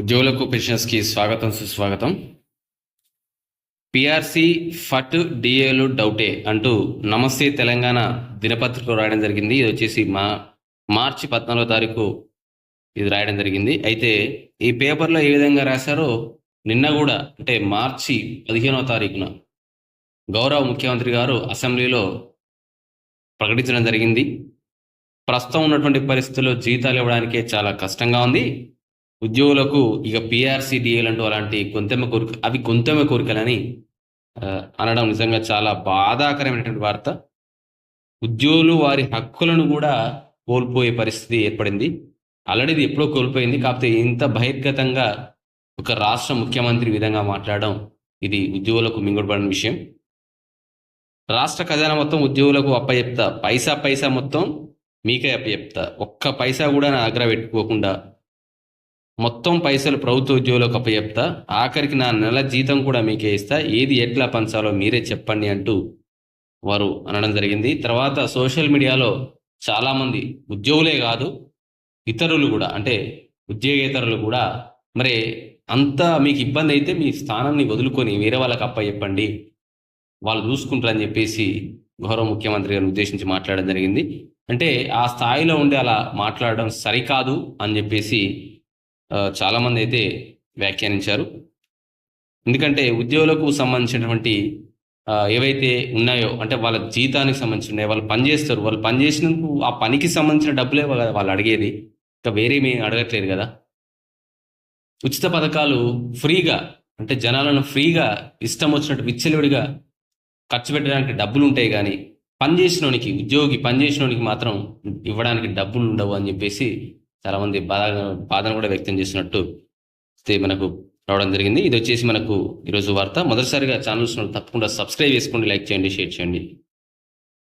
ఉద్యోగులకు పెన్షన్స్కి స్వాగతం సుస్వాగతం. పిఆర్సి ఫట్ డిఏలు డౌటే అంటూ నమస్తే తెలంగాణ దినపత్రిక రాయడం జరిగింది. ఇది వచ్చేసి మా మార్చి పద్నాలుగో తారీఖు ఇది రాయడం జరిగింది. అయితే ఈ పేపర్లో ఏ విధంగా రాశారో నిన్న కూడా అంటే మార్చి పదిహేనవ తారీఖున గౌరవ ముఖ్యమంత్రి గారు అసెంబ్లీలో ప్రకటించడం జరిగింది. ప్రస్తుతం ఉన్నటువంటి పరిస్థితుల్లో జీతాలు ఇవ్వడానికే చాలా కష్టంగా ఉంది. ఉద్యోగులకు ఇక పిఆర్సీ అంటూ అలాంటి కొంతెమ్మ కోరిక అవి కొంతెమ్మ కోరికలని అనడం నిజంగా చాలా బాధాకరమైనటువంటి వార్త. ఉద్యోగులు వారి హక్కులను కూడా కోల్పోయే పరిస్థితి ఏర్పడింది. ఆల్రెడీ ఇది ఎప్పుడో కోల్పోయింది. కాకపోతే ఇంత బహిర్గతంగా ఒక రాష్ట్ర ముఖ్యమంత్రి విధంగా మాట్లాడడం ఇది ఉద్యోగులకు మింగుడుపడిన విషయం. రాష్ట్ర ఖజానా మొత్తం ఉద్యోగులకు అప్పచెప్తా పైసా పైసా మొత్తం మీకే అప్పచెప్తా ఒక్క పైసా కూడా నా దగ్గర పెట్టుకోకుండా మొత్తం పైసలు ప్రభుత్వ ఉద్యోగులకు అప్పచెప్తా ఆఖరికి నా నెల జీతం కూడా మీకే ఇస్తా ఏది ఎట్లా పంచాలో మీరే చెప్పండి అంటూ వారు అనడం జరిగింది. తర్వాత సోషల్ మీడియాలో చాలామంది ఉద్యోగులే కాదు ఇతరులు కూడా అంటే ఉద్యోగేతరులు కూడా మరి అంత మీకు ఇబ్బంది అయితే మీ స్థానాన్ని వదులుకొని వేరే వాళ్ళకి అప్పచెప్పండి వాళ్ళు చూసుకుంటారని చెప్పేసి గౌరవ ముఖ్యమంత్రి గారిని ఉద్దేశించి మాట్లాడడం జరిగింది. అంటే ఆ స్థాయిలో ఉండి అలా మాట్లాడడం సరికాదు అని చెప్పేసి చాలామంది అయితే వ్యాఖ్యానించారు. ఎందుకంటే ఉద్యోగులకు సంబంధించినటువంటి ఏవైతే ఉన్నాయో అంటే వాళ్ళ జీతానికి సంబంధించి వాళ్ళు పని చేస్తారు. వాళ్ళు పని చేసినందుకు ఆ పనికి సంబంధించిన డబ్బులే వాళ్ళ- వాళ్ళు అడిగేది. ఇంకా వేరే అడగట్లేదు కదా. ఉచిత పథకాలు ఫ్రీగా అంటే జనాలను ఫ్రీగా ఇష్టం వచ్చినట్టు విచ్చలవిడిగా ఖర్చు పెట్టడానికి డబ్బులు ఉంటాయి కానీ పని చేసినోనికి ఉద్యోగి పని చేసినోనికి మాత్రం ఇవ్వడానికి డబ్బులు ఉండవు అని చెప్పేసి చాలామంది బాధ బాధను కూడా వ్యక్తం చేసినట్టు మనకు రావడం జరిగింది. ఇది వచ్చేసి మనకు ఈరోజు వార్త. మొదటిసారిగా ఛానల్స్ తప్పకుండా సబ్స్క్రైబ్ చేసుకోండి లైక్ చేయండి షేర్ చేయండి.